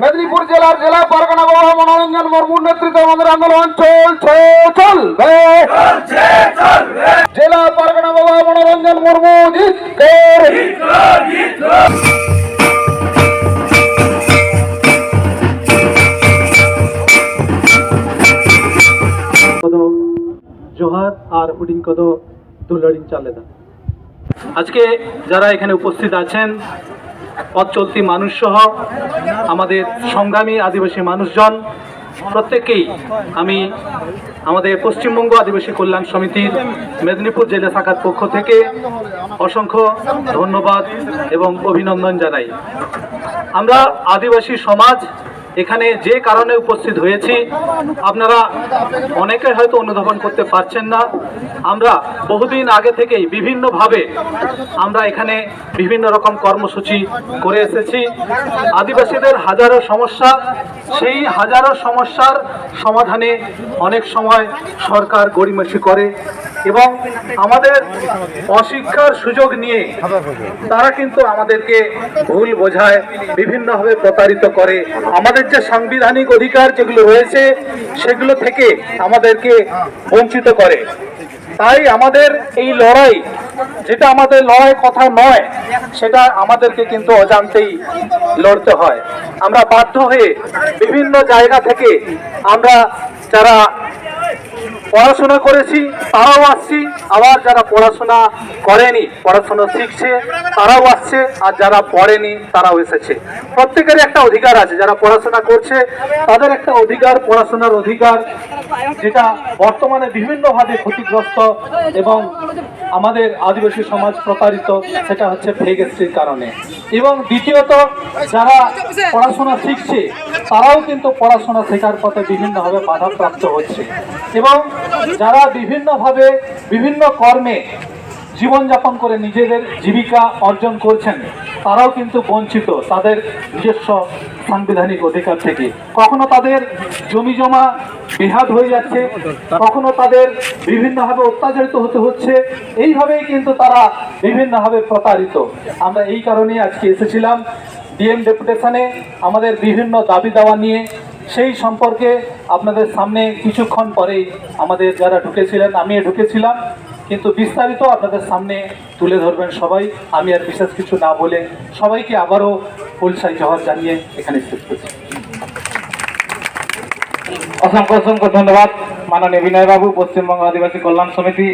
মেদিনীপুর জেলার জেলা পারগানা বাবা মনোরঞ্জন মুর্মুর নেতৃত্বে আমাদের আন্দোলন চলছে চলবে। জেলা পারগানা বাবা মনোরঞ্জন মুর্মু জোহার আর হুডিং কদো দুলড়িং চালেদা। আজকে যারা এখানে উপস্থিত আছেন পথ চলতি মানুষ সহ আমাদের সংগ্রামী আদিবাসী মানুষজন প্রত্যেকেই আমি আমাদের পশ্চিমবঙ্গ আদিবাসী কল্যাণ সমিতির মেদিনীপুর জেলা শাখার পক্ষ থেকে অসংখ্য ধন্যবাদ এবং অভিনন্দন জানাই। আমরা আদিবাসী সমাজ এখানে যে কারণে উপস্থিত হয়েছি, আপনারা অনেকে হয়তো অনুধাবন করতে পারছেন না। আমরা বহুদিন আগে থেকেই বিভিন্নভাবে আমরা এখানে বিভিন্ন রকম কর্মসূচি করে এসেছি। আদিবাসীদের হাজারো সমস্যা, সেই হাজারো সমস্যার সমাধানে অনেক সময় সরকার গড়িমসি করে। এবং আমাদের অশিক্ষার সুযোগ নিয়ে তারা কিন্তু আমাদেরকে ভুল বোঝায়, বিভিন্নভাবে প্রতারিত করে। আমাদের যে সাংবিধানিক অধিকার যেগুলো রয়েছে, সেগুলো থেকে আমাদেরকে বঞ্চিত করে। তাই আমাদের এই লড়াই, যেটা আমাদের লড়াই কথা নয়, সেটা আমাদেরকে কিন্তু অজান্তেই লড়তে হয়। আমরা বাধ্য হয়ে বিভিন্ন জায়গা থেকে আমরা যারা পড়াশোনা করেছি, তারাও আসছি। আবার যারা পড়াশোনা করেনি, পড়াশোনা শিখছে, তারাও আসছে। আর যারা পড়েনি, তারাও এসেছে। প্রত্যেকের একটা অধিকার আছে। যারা পড়াশোনা করছে, তাদের একটা অধিকার, পড়াশোনার অধিকার, যেটা বর্তমানে বিভিন্নভাবে ক্ষতিগ্রস্ত এবং আমাদের আদিবাসী সমাজ প্রতারিত, সেটা হচ্ছে ফেক কারণে। এবং দ্বিতীয়ত, যারা পড়াশোনা শিখছে, তারাও কিন্তু পড়াশোনা শেখার পথে বিভিন্নভাবে বাধাপ্রাপ্ত হচ্ছে। এবং যারা বিভিন্নভাবে বিভিন্ন কর্মে জীবনযাপন করে নিজেদের জীবিকা অর্জন করছেন, তারাও কিন্তু বঞ্চিত তাদের নিজস্ব সাংবিধানিক অধিকার থেকে। কখনো তাদের জমি জমা বেহাত হয়ে যাচ্ছে, কখনো তাদের বিভিন্নভাবে অত্যাচারিত হতে হচ্ছে, এইভাবেই কিন্তু তারা বিভিন্নভাবে প্রতারিত। আমরা এই কারণেই আজকে এসেছিলাম। ডিএম ডেপুটেশনে আমাদের বিভিন্ন দাবি দাওয়া নিয়ে সেই সম্পর্কে আপনাদের সামনে কিছুক্ষণ পরেই আমাদের যারা ঢুকেছিলেন, আমিও ঢুকেছিলাম। কিন্তু বিস্তারিত আপনাদের সামনে তুলে ধরবেন সবাই। আমি আর বিশেষ কিছু না বলে সবাইকে আবারও ফুলসাই জহর জানিয়ে এখানে শেষ করছি। অসংখ্য অসংখ্য ধন্যবাদ মাননীয় বিনয় বাবু পশ্চিমবঙ্গ আদিবাসী কল্যাণ সমিতি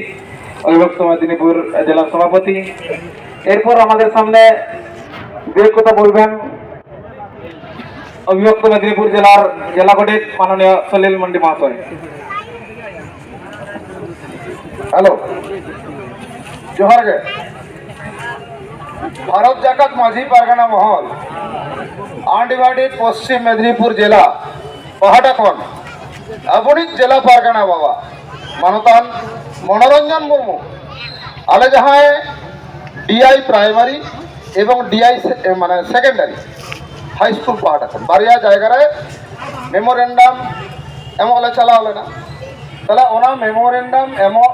অবিভক্ত মেদিনীপুর জেলার সভাপতি। এরপর আমাদের সামনে যে কথা বলবেন অবিভক্ত মেদিনীপুর জেলার জেলা পণ্ডিত মাননীয় সলিল মন্ডি মহাশয়। হ্যালো। জোহার ভারত জাকাত মাঝি পারগানা মহল আনডিভাইডেড পশ্চিম মেদিনীপুর জেলা, পাহাটাখন। আবনিক জেলা পারগানা বাবা, মানতান মনোরঞ্জন মুর্মু। আলে যাহায় ডিআই প্রাইমারি এবং ডিআই মানে সেকেন্ডারি। హైస్కూల్ పాట బరియా జాగరే మెమోరెండం ఏమోలే না। তাহলে ওনা মেমোরেন্ডাম এমো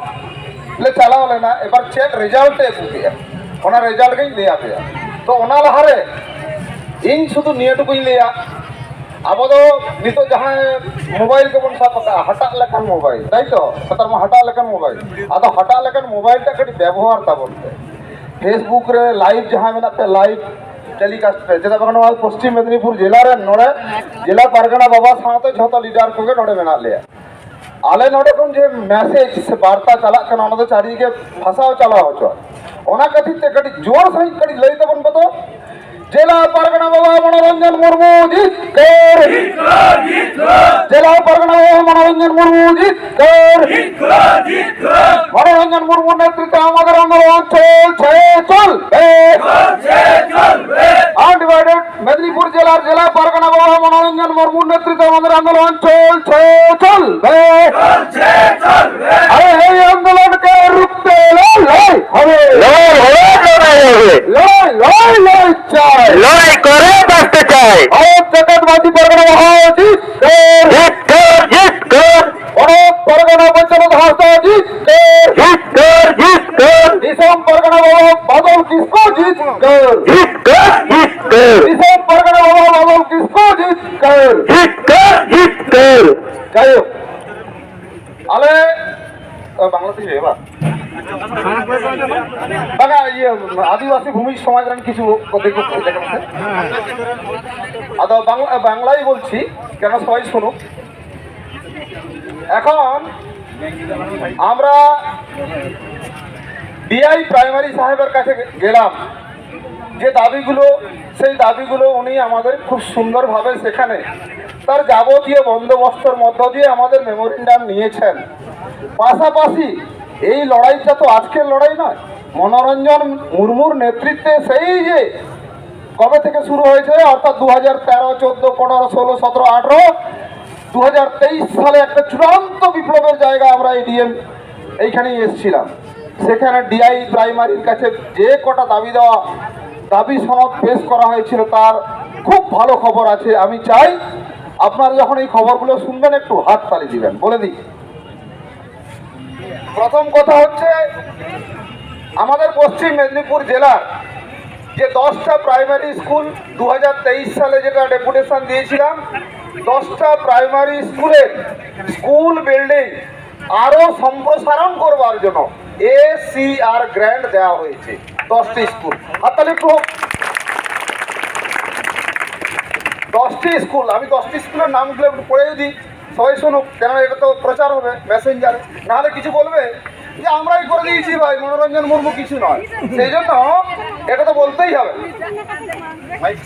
লে চালাও লেনা এবার চেক রেজাল্টে এসে পুতিয়া ওনা রেজাল্ট গই পেয়া তো ওনা লাহারে ইন শুধু নিয়েটুকুই লিয়া আবো তো নিতো যাহা মোবাইল কে বন সাপ লেখান মোবাইল তাই তো? তার মানে হাটা লেখান মোবাইল আদ হাটা লেখান মোবাইলটা কাটি ব্যবহার তা ফেসবুক রে লাইভ যাহা মানে মেনা লাইভ টেলিকাস্ট ᱯᱮ ᱪᱮᱫᱟᱜ ᱵᱟᱝ ᱱᱚᱣᱟ ᱯᱚᱥᱪᱤᱢ ᱢᱮᱫᱽᱱᱤᱯᱩᱨ ᱡᱮᱞᱟ ᱨᱮ ᱱᱚᱰᱮ ᱡᱮᱞᱟ ᱯᱟᱨᱜᱟᱱᱟ ᱵᱟᱵᱟ ᱥᱟᱶᱛᱮ ᱡᱷᱚᱛᱚ ᱞᱤᱰᱟᱨ ᱠᱚᱜᱮ ᱱᱚᱰᱮ ᱢᱮᱱᱟᱜ ᱞᱮᱭᱟ আলে নডে কোন যে মেসেজ সে বার্তা চালাক কেন আমাদের চারিদিকে ভাষাও চালা হচ্ছে ওনা কাঠির তে কাটি জোর সহিত কাটি লই দেবন কত জেলা পারগনা বাবা মনোরঞ্জন মুর্মু জিত কর জেলা পারগনা বাবা মনোরঞ্জন মুর্মু জিত কর মনোরঞ্জন মুর্মু নেতৃত্বে আমাদের আন্দোলন চলছে চলবে আন্দোলন চলছে চলবে আরে এই আন্দোলনকে রুখতে লড়াই হবে লড়াই লড়াই লড়াই চাই লড়াই করে বাঁচতে চাই ভারত জাকাতবাদী পরগনা মহাজিৎ জিত কর জিত কর ভারত পরগনা পঞ্চায়েত হাসা জিৎ জিত কর জিত কর নিশাম পরগনা বাবা বাদল কিসকো জিৎ জিত কর জিত কর নিশাম পরগনা বাবা বাদল কিসকো জিৎ কর জিত কর জিত যাই হোক। আলে এবার। ইয়ে আদিবাসী ভূমি সমাজের কিছু বাংলা বাংলাই বলছি, কেন সবাই শুনুক। এখন আমরা ডিআই প্রাইমারি সাহেবের কাছে গেলাম। যে দাবিগুলো, সেই দাবিগুলো উনি আমাদের খুব সুন্দরভাবে সেখানে তার যাবতীয় বন্দোবস্তর মধ্য দিয়ে আমাদের মেমোরিন্ডাম নিয়েছেন। পাশাপাশি এই লড়াইটা তো আজকের লড়াই নয়, মনোরঞ্জন মুর্মুর নেতৃত্বে সেই যে কবে থেকে শুরু হয়েছে, অর্থাৎ দু হাজার তেরো, চোদ্দ, পনেরো, ষোলো, সতেরো, আঠেরো দু সালে একটা চূড়ান্ত বিপ্লবের জায়গা আমরা এডিএম এইখানেই এসেছিলাম। সেখানে ডিআই প্রাইমারির কাছে যে কটা দাবি দেওয়া, দাবি সনদ পেশ করা হয়েছিল তার খুব ভালো খবর আছে। আমি চাই আপনারা যখন এই খবরগুলো শুনবেন, একটু হাত তালি দিবেন, বলে দিই। প্রথম কথা হচ্ছে, আমাদের পশ্চিম মেদিনীপুর জেলার যে দশটা প্রাইমারি স্কুল দু হাজার তেইশ সালে যেটা ডেপুটেশন দিয়েছিলাম, দশটা প্রাইমারি স্কুলের স্কুল বিল্ডিং আরও সম্প্রসারণ করবার জন্য এ সি আর গ্র্যান্ড দেওয়া হয়েছে, দশটি স্কুল হাততালি একটু হোক। দশটি স্কুল আমি দশটি স্কুলের নামগুলো একটু পড়ে দিই সবাই শুনুক কেন এটা তো প্রচার হবে মেসেঞ্জারে নাহলে কিছু বলবে যে আমরাই করে দিয়েছি ভাই মনোরঞ্জন মুর্মু কিছু নয় সেই জন্য এটা তো বলতেই হবে মাইক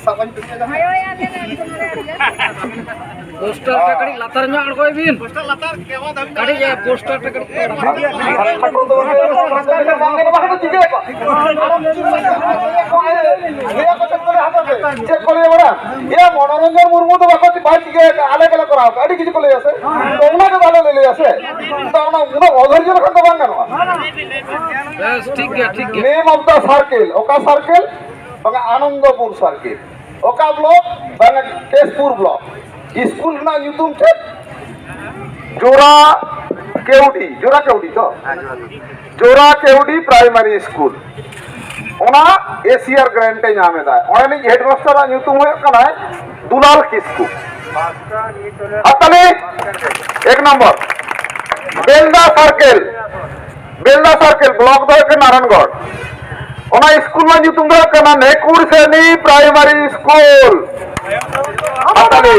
মুর্মু তো বাকি বাইকে আলে গেলে করা হোক আᱹᱰᱤ কিছু কলে আছে। তোমরা তো ভালো লেলে আছে। তো আমরা মুনো অধৈর্য রাখতে পারব না বেশ ঠিক গে ঠিক গে নেম অফ দা সার্কেল ওকা সার্কেল ওকা আনন্দপুর সার্কেল ওকা block Bangla Keshpur block school না ইউতুম ছে জোড়া কেউডি জোড়া কেউডি তো? জোড়া কেউডি প্রাইমারি স্কুল ᱚᱱᱟ ᱮᱥᱤᱭᱟᱨ ᱜᱨᱮᱱᱴᱮ ᱧᱟᱢ ᱮᱫᱟᱭ ᱚᱸᱰᱮᱱᱤᱡ ᱦᱮᱰ ᱢᱟᱥᱴᱟᱨᱟᱜ ᱧᱩᱛᱩᱢ ᱦᱩᱭᱩᱜ ᱠᱟᱱᱟ দুলাল কিসকু। হাততালি এক নম্বর। Belda circle. Belda circle, block দরকে নারায়ণগড়। ওনা স্কুল nyutum দা কানা নেকুর শ্রেণি প্রাইমারি স্কুল। হাততালি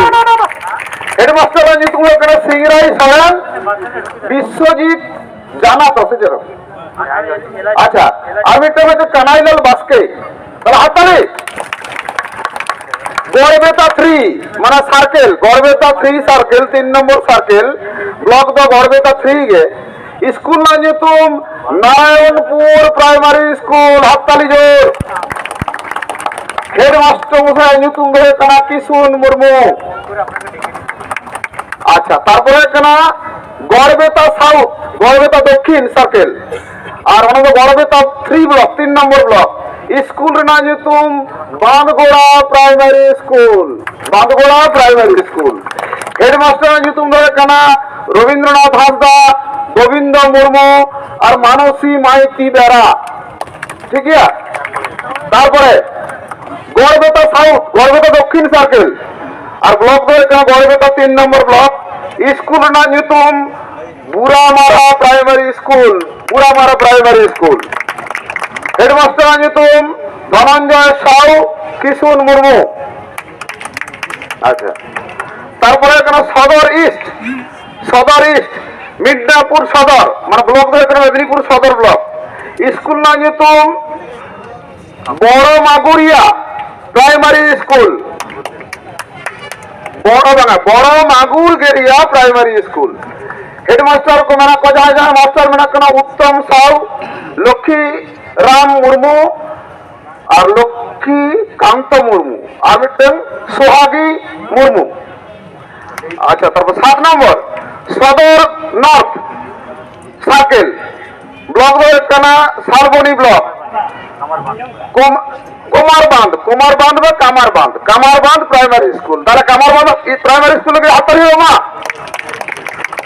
হেডমাস্টার দা কানা সিংরাই সরান বিশ্বজিৎ জানা যেরকম আচ্ছা একটা হচ্ছে কানাইলাল বাসকে। তাহলে হাততালি গড়বেতা থ্রি মানে সার্কেল গড়বেতা থ্রি সার্কেল তিন নম্বর সার্কেল ব্লক দ গড়বেতা থ্রি গে। স্কুল না যেতুম নারায়ণপুর প্রাইমারি স্কুল হাততালি জোর। হেডমাস্টার মশাই নিতুম ধরে কানা কিশুন মুর্মু। আচ্ছা তারপরে কেনা গড়বেতা সাউথ গড়বেতা দক্ষিণ সার্কেল আর ওনাকে গড়বেতা থ্রি ব্লক তিন নম্বর ব্লক স্কুল না যেতুম Bandhgora primary school Bandhgora primary school. Headmaster যেতুম কেনা, রবীন্দ্রনাথ হাসদা গোবিন্দ মুর্মু আর মানসী মাইতি বেড়া। ঠিক তারপরে, গড়বেতা সাউথ গড়বেতা দক্ষিণ সার্কেল আর ব্লক ধরে গড়বেতা তিন নম্বর ব্লক স্কুল না নিতুম Buramara primary school, Buramara primary school. Headmaster আনিতুম Dhananjay Sau Kishun Murmu. আচ্ছা। তারপরে এখানে সদর ইস্ট। সদর ইস্ট মিডনাপুর সদর মানে ব্লক ধরে এখানে মেদিনীপুর সদর ব্লক। স্কুল না নিতুম বড় মাগুরিয়া প্রাইমারি স্কুল। বড় বাঙা বড় মাগুর গেরিয়া প্রাইমারি স্কুল। হেডমাস্টার মেনা কজা মাস্টার মেনা কেন উত্তম সাউ, লক্ষ্মী রাম মুর্মু আর লক্ষ্মী কান্ত মুর্মু। আর মিটন সোহাগী মুর্মু। আচ্ছা তারপর সাত নম্বর, সদর নর্থ সার্কেল, ব্লক কানা শালবনি ব্লক। কুম- কুমার বাঁধ কুমার বাঁধ বা কামার বাঁধ কামার বাঁধ প্রাইমারি স্কুল তাহলে কামার বাঁধ প্রাইমারি স্কুল কি হাত তালি মা।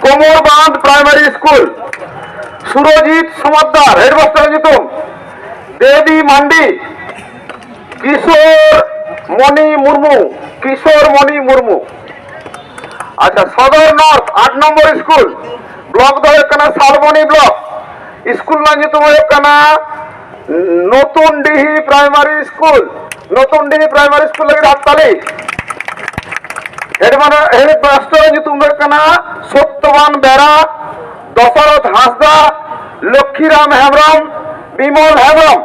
Komar Bandh primary school Surajit Samaddar headmaster জিতুম Debi Mandi, কিশোর মণি মুর্মু, কিশোর মণি মুর্মু। আচ্ছা সদর নর্থ আট নম্বর স্কুল ব্লক দো কানা শালবনী ব্লক স্কুল না যেতে কানা নতুন ডিহি প্রাইমারি স্কুল নতুন ডিহি প্রাইমারি স্কুল লাগে হাততালি। হেডমাস্টার হেডমাস্টার যেতুম কানা সত্যবান বেড়া, দশরথ হাসদা, লক্ষ্মীরাম হেমব্রম, বিমল হেমব্রম।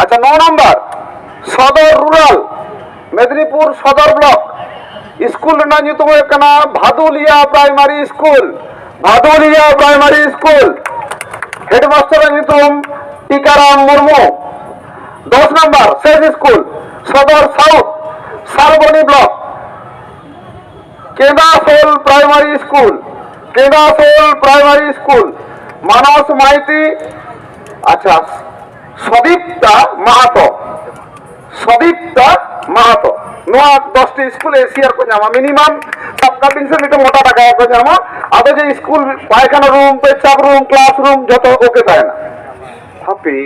আচ্ছা ন নম্বর সদর রুরাল মেদিনীপুর সদর ব্লক স্কুল ᱨᱮᱱᱟᱜ ᱧᱩᱛᱩᱢ ᱦᱩᱭᱩᱜ ᱠᱟᱱᱟ Bhaduliya primary school Bhaduliya primary school হেডমাস্টারের ᱧᱩᱛᱩᱢ টিকারাম মুর্মু দশ নম্বর শেষ স্কুল সদর south Salboni block Kedasol primary school Kedasol primary school Manas Maity আচ্ছা সদীপটা মাহাতো। সদীপটা মাহাতো। নোয়া দশটি স্কুলে এসিয়ার করে নেওয়া মিনিমাম সাতটা তিনশো মিটার মোটা টাকা করে নেওয়া আদৌ যে স্কুল, পায়খানা রুম পেচ্ছাপ রুম ক্লাসরুম যত ওকে পায় না। ভাবি